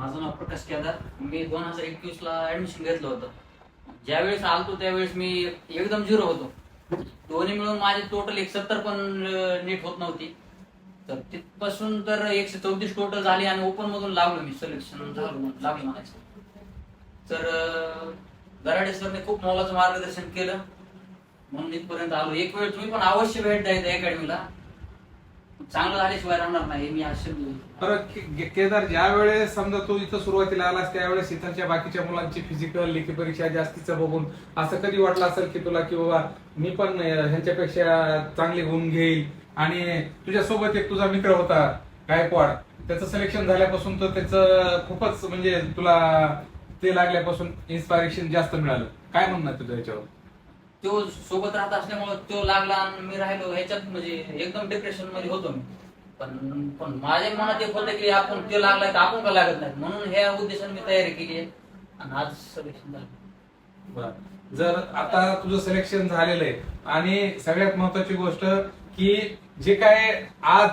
माझं नाव प्रकाश केदार. मी दोन हजार एकवीस ला ऍडमिशन घेतलं होतं. ज्यावेळेस आलतो त्यावेळेस मी एकदम झिरो होतो. दोन्ही मिळून माझे टोटल एक सत्तर पण नीट होत नव्हती. तर तिथपासून तर एकशे चौतीस टोटल झाली आणि ओपन मधून लागलो मी. सिलेक्शन झालो लागलो म्हणायचं. तर अं, दराडे सरने खूप मोलाचं मार्गदर्शन केलं. म्हणून इथपर्यंत आलो. एक वेळ तुम्ही पण अवश्य भेट द्यायचं अकॅडमीला चांगलं झाल्याशिवाय राहणार नाही मी असे बरं के- केदार ज्या वेळेस समजा तू इथं सुरुवातीला आलास त्यावेळेस इथरच्या बाकीच्या मुलांची फिजिकल लेखी परीक्षा जास्तीचं बघून असं कधी वाटलं असेल की तुला की बाबा मी पण अं, ह्यांच्यापेक्षा चांगले गुण घेईल? आणि तुझ्या सोबत एक तुझा मित्र होता गायकवाड. त्याचं सिलेक्शन झाल्यापासून तर त्याचं खूपच म्हणजे तुला ते लागल्यापासून इन्स्पायरेशन जास्त मिळालं. काय म्हणणं आहे तुझं याच्यावर? तो सोबत राहत असल्यामुळे तो लागला आणि मी राहिलो. ह्याच्यात म्हणजे एकदम डिप्रेशनमध्ये होतो मी. पण पण माझ्या मनात एक होतं की आपण ते लागलाय तर आपण का लागत नाही? म्हणून ह्या उद्देशाने मी तयारी केली आहे. आणि आज सिलेक्शन झालं. बरं. जर आता तुझं सिलेक्शन झालेलं आहे आणि सगळ्यात महत्वाची गोष्ट की जे काय आज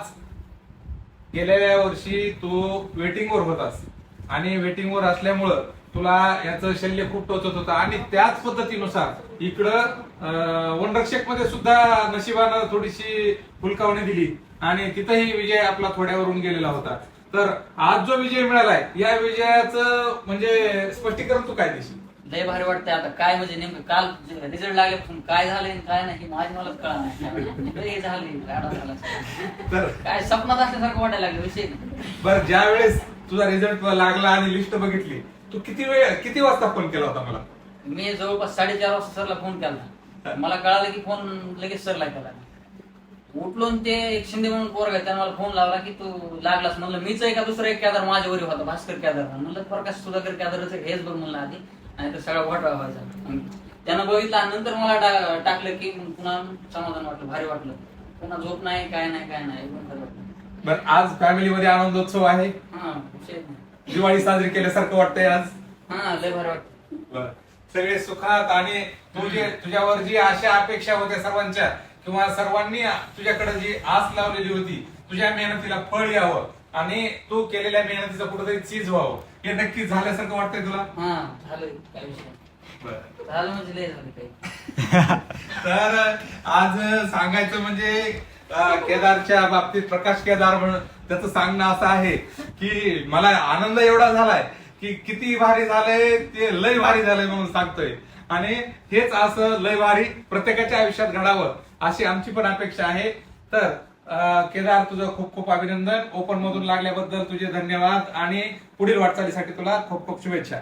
गेलेल्या वर्षी तू वेटिंगवर होतास आणि वेटिंगवर असल्यामुळं तुला याचं शल्य खूप टोचत होतं. आणि त्याच पद्धतीनुसार इकडं वनरक्षकमध्ये सुद्धा नशिबानं थोडीशी फुलकावणी दिली. आणि तिथंही विजय आपला थोड्यावरून गेलेला होता. तर आज जो विजय मिळालाय या विजयाचं म्हणजे स्पष्टीकरण तू काय देशील? लय भारी वाटतंय आता. काय म्हणजे नेमकं काल रिझल्ट लागल्यापासून काय झालंय काय नाही माझी मलाच कळा नाही. हे झाला. तर काय स्वप्नात असल्यासारखं वाटायला लागलं विषय. बर ज्या वेळेस तुझा रिझल्ट लागला आणि लिस्ट बघितली. तू किती वेळ किती वाजता फोन केला होता मला? मी जवळपास साडेचार वाजता सरला फोन केला. मला कळालं की फोन लगेच सरला केला. उठलो ते एक शिंदे म्हणून पोरग आहे त्याने मला फोन लावला की तू लागलास. म्हणलं मीच आहे का दुसरा एक कॅदर? माझ्यावर होता भास्कर कॅदर. म्हणलं प्रकाश सुधाकर कॅदरच हेच बघ म्हणलं आधी. आणि तर सगळा वाटा व्हायचा त्यानं बघितलं आणि नंतर मला टाकलं की पुन्हा समाधान वाटलं भारी वाटलं. पुन्हा झोप नाही काय नाही काय नाही बर आज फॅमिलीमध्ये आनंदोत्सव आहे. हा विषय नाही. दिवाळी साजरी केल्यासारखं वाटतंय आज. हा लय वाटतं बर. सगळे सुखात आणि तू जे तुझ्यावर जी आशा अपेक्षा होत्या सर्वांच्या किंवा सर्वांनी तुझ्याकडे जी आस लावलेली होती तुझ्या मेहनतीला फळ यावं आणि तू केलेल्या मेहनतीचं कुठेतरी चीज व्हावं. हे नक्की झाल्यासारखं वाटतंय तुला? हा झालं काय विषय नाही. बरं. झालं म्हणजे लय झालं काही. तर आज सांगायचं म्हणजे केदारच्या बाबतीत प्रकाश केदार म्हणून त्याचं सांगणं असं आहे की मला आनंद एवढा झालाय की किती भारी झालंय ते लय भारी झालंय म्हणून सांगतोय. आणि हेच असं लय भारी प्रत्येकाच्या आयुष्यात घडावं अशी आमची पण अपेक्षा आहे. तर केदार तुझं खूप खूप अभिनंदन. ओपन मधून लागल्याबद्दल तुझे धन्यवाद आणि पुढील वाटचालीसाठी तुला खूप खूप शुभेच्छा.